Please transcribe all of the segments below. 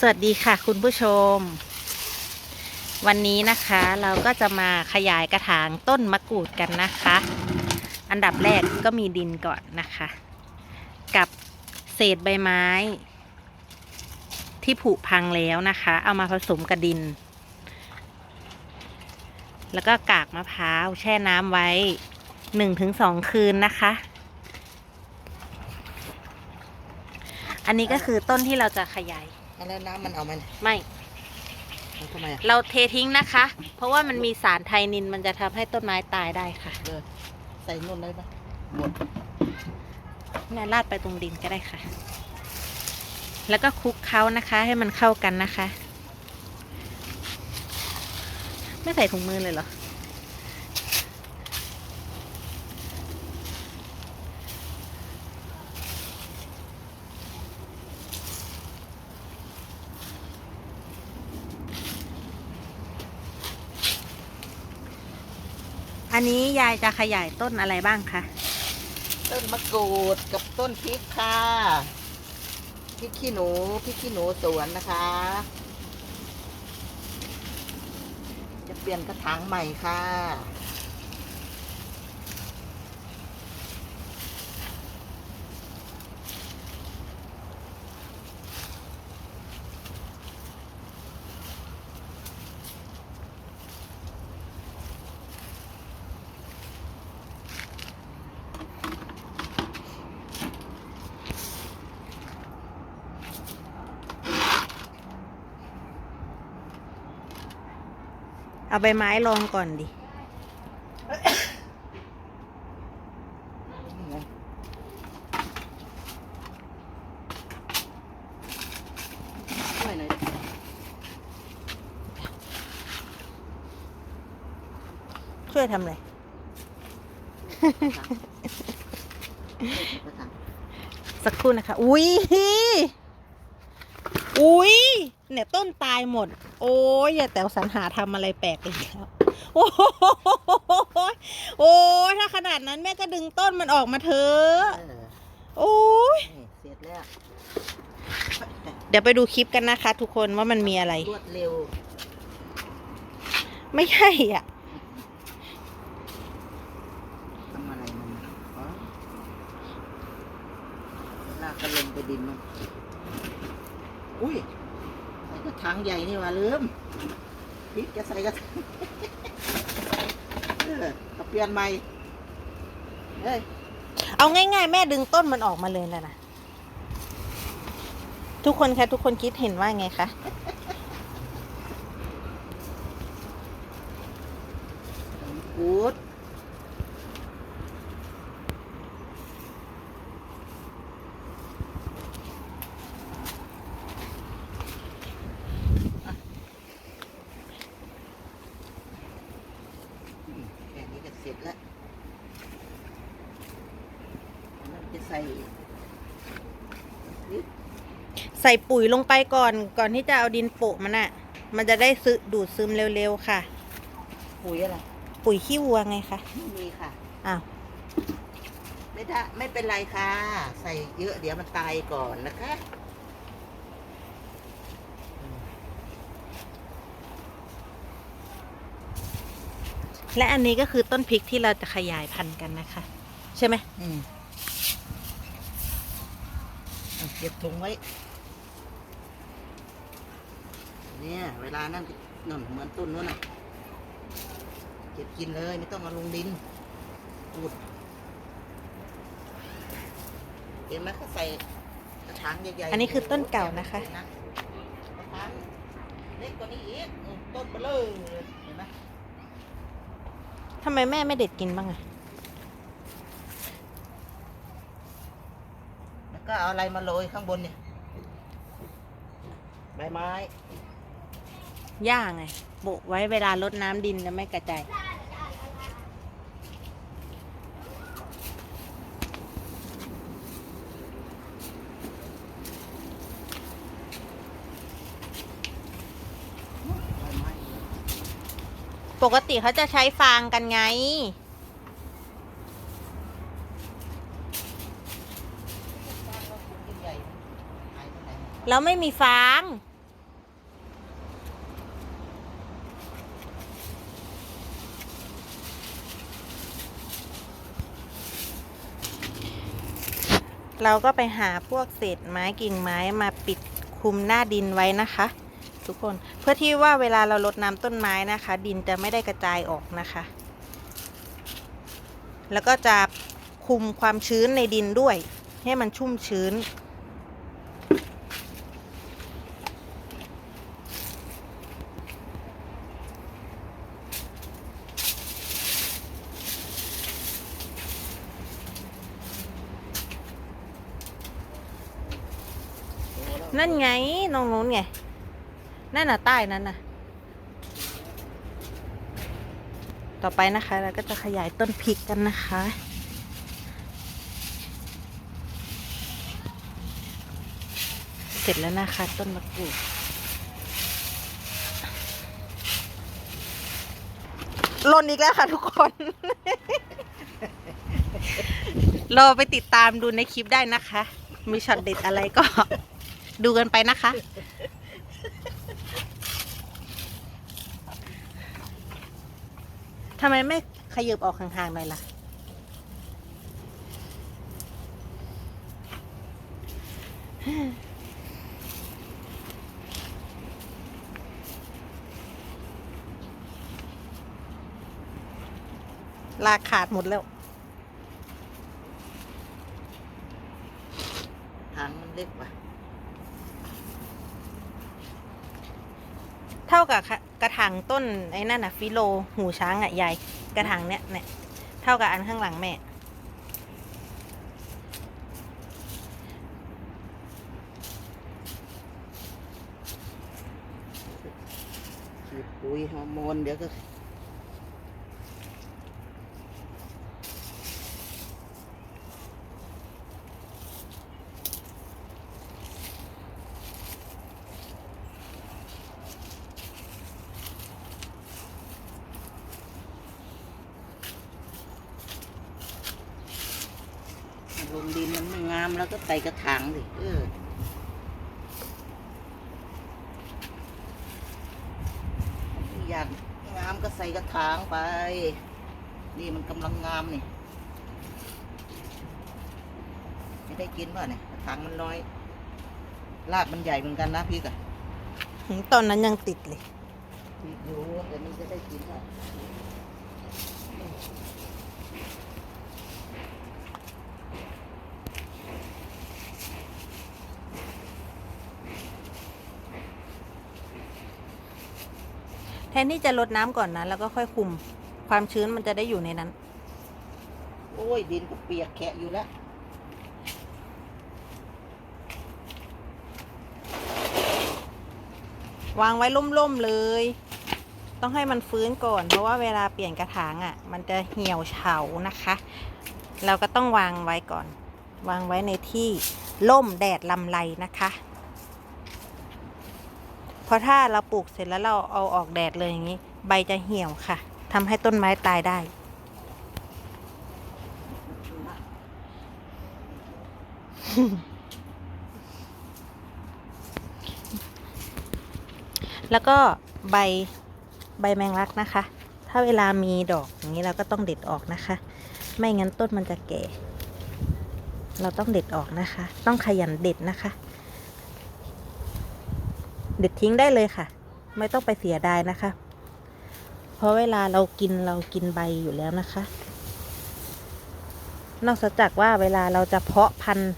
สวัสดีค่ะคุณผู้ชม วันนี้นะคะเราก็จะมาขยายกระถางต้นมะกรูดกันนะคะ อันดับแรกก็มีดินก่อนนะคะ กับเศษใบไม้ ที่ผุพังแล้วนะคะ เอามาผสมกับดิน แล้วก็กากมะพร้าวแช่น้ำไว้หนึ่งถึงสองคืนนะคะ อันนี้ก็คือต้นที่เราจะขยาย แล้วน้ำมันเอาไหมไม่มันทำไมอะเราเททิ้งนะคะ เพราะว่ามันมีสารไทนินมันจะทำให้ต้นไม้ตายได้ค่ะเออใส่นุ่นได้ปะหมดแม่ลาดไปตรงดินก็ได้ค่ะ แล้วก็คลุกเคล้านะคะให้มันเข้ากันนะคะ ไม่ใส่ถุงมือเลยเหรอ อันนี้ยายจะขยายต้นอะไรบ้างคะ ต้นมะกรูดกับต้นพริกค่ะพริกขี้หนูพริกขี้หนูสวนนะคะ จะเปลี่ยนกระถางใหม่ค่ะ เอาใบไม้ลองก่อนดิ ช่วยหน่อยช่วยทำอะไรกระถางสักครู่นะคะ อุ้ย อุ้ยเนี่ยต้นตายหมด โอ้ยอย่าแต่สรรหาทำอะไรแปลกอีกแล้วโอ้โหโอ้ยถ้าขนาดนั้นแม่ก็ดึงต้นมันออกมาเถอะเออโอ้ยนี่เสร็จแล้วเดี๋ยวไปดูคลิปกันนะคะ ทุกคนว่ามันมีอะไรรวดเร็ว ไม่ใช่อะทำอะไรมันอ๋อลากกระลงไปดินมัน อุ้ยใส่กระถางใหญ่นี่หว่าลืมพริกจะใส่กระถางเออเอาเปลี่ยนใหม่เฮ้ยเอาง่ายๆ แม่ดึงต้นมันออกมาเลยแล้วนะทุกคนคะทุกคนคิดเห็นว่าไงคะกูดอืมแค่นี้ก็เสร็จแล้วแล้วจะใส่นี่ ใส่ปุ๋ยลงไปก่อน ก่อนที่จะเอาดินโปะมันอะมันจะได้ซึดูดซึมเร็วๆค่ะ ปุ๋ยอะไรปุ๋ยขี้วัวไงคะไม่มีค่ะ อ้าวไม่ได้ไม่เป็นไรค่ะ ใส่เยอะเดี๋ยวมันตายก่อนนะคะและอันนี้ก็คือต้นพริกที่เราจะขยายพันธุ์กันนะคะ ใช่ไหมอืมเอาเก็บถุงไว้ เนี่ย เวลานั่นนั่นเหมือนต้นนู้นน่ะเก็บกินเลยไม่ต้องเอาลงดินปูดเห็นไหมเขาใส่กระถางใหญ่ๆอันนี้คือต้นเก่านะคะ กระถางเล็กกว่านี้อีกอืมต้นเบลอเลยเห็นไหมทำไมแม่ไม่เด็ดกินบ้างอะแล้วก็เอาอะไรมาโรยข้างบนเนี่ยใบไม้ หญ้าไงโบะไว้เวลารดน้ำดินแล้วไม่กระจายปกติเขาจะใช้ฟางกันไง แล้วไม่มีฟาง เราก็ไปหาพวกเศษไม้กิ่งไม้มาปิดคุมหน้าดินไว้นะคะ ทุกคนเพื่อที่ว่าเวลาเราลดน้ำต้นไม้นะคะ ดินจะไม่ได้กระจายออกนะคะ แล้วก็จะคุมความชื้นในดินด้วย ให้มันชุ่มชื้น นั่นไงน้องนู้นไง นั่นน่ะใต้นั้นน่ะ ต่อไปนะคะเราก็จะขยายต้นพริกกันนะคะ เสร็จแล้วนะคะต้นมะกรูดล่นอีกแล้วค่ะทุกคน รอไปติดตามดูในคลิปได้นะคะ มีช็อตเด็ดอะไรก็ ดูกันไปนะคะ ทำไมไม่ขยับออกห่างๆหน่อยล่ะ ลากขาดหมดแล้วทางมันเล็กว่ะ เท่ากับกระถางต้นไอ้นั่นนะฟิโลหูช้างอะใหญ่กระถางเนี้ยเนี่ยเท่ากับอันข้างหลังแม่ ฉีดปุ๋ยฮอร์โมนเดี๋ยวก็ ลงดินมันไม่งามแล้วก็ใส่กระถางดิเอออยากงามก็ใส่กระถางไป นี่มันกำลังงามนี่ไม่ได้กินป่ะเนี่ยกระถางมันน้อยรากมันใหญ่เหมือนกันนะพี่กะตอนนั้นยังติดเลยพี่รู้แต่นี่จะได้กินป่ะ ทนที่จะลดน้ำก่อนนะแล้วก็ค่อยคุมความชื้นมันจะได้อยู่ในนั้น โอ้ย ดินก็เปียกแฉะอยู่แล้ววางไว้ล่มๆเลย ต้องให้มันฟื้นก่อน เพราะว่าเวลาเปลี่ยนกระถางอะ่ะ มันจะเหี่ยวเฉานะคะ เราก็ต้องวางไว้ก่อน วางไว้ในที่ล่มแดดลำไรนะคะ เพราะถ้าเราปลูกเสร็จแล้วเราเอาออกแดดเลยอย่างนี้ ใบจะเหี่ยวค่ะทำให้ต้นไม้ตายได้ แล้วก็ใบใบแมงลักนะคะ ถ้าเวลามีดอกอย่างนี้เราก็ต้องเด็ดออกนะคะ ไม่งั้นต้นมันจะแก่ เราต้องเด็ดออกนะคะ ต้องขยันเด็ดนะคะ เด็ดทิ้งได้เลยค่ะ ไม่ต้องไปเสียดายนะคะ เพราะเวลาเรากินเรากินใบอยู่แล้วนะคะ นอกจากว่าเวลาเราจะเพาะพันธุ์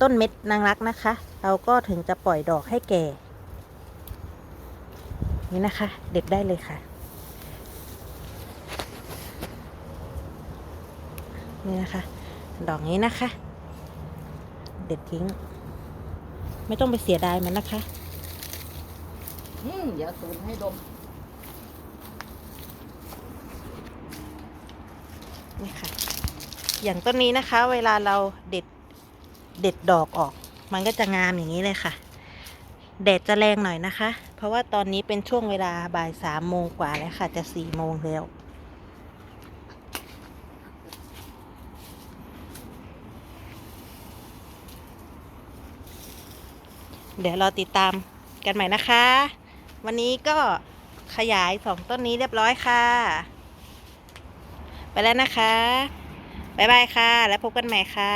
ต้นเม็ดนางรักนะคะ เราก็ถึงจะปล่อยดอกให้แก่ นี่นะคะ เด็ดได้เลยค่ะ นี่นะคะ ดอกนี้นะคะ เด็ดทิ้ง ไม่ต้องไปเสียดายมันนะคะ อืมอย่าสูนให้ดม นี่ค่ะ อย่างต้นนี้นะคะ เวลาเราเด็ดเด็ดดอกออก มันก็จะงามอย่างนี้เลยค่ะ แดดจะแรงหน่อยนะคะ เพราะว่าตอนนี้เป็นช่วงเวลาบ่ายสามโมงกว่าแล้วค่ะ จะสี่โมงแล้วเดี๋ยวเราติดตามกันใหม่นะคะ วันนี้ก็ขยายสองต้นนี้เรียบร้อยค่ะ ไปแล้วนะคะ บ๊ายบายค่ะ แล้วพบกันใหม่ค่ะ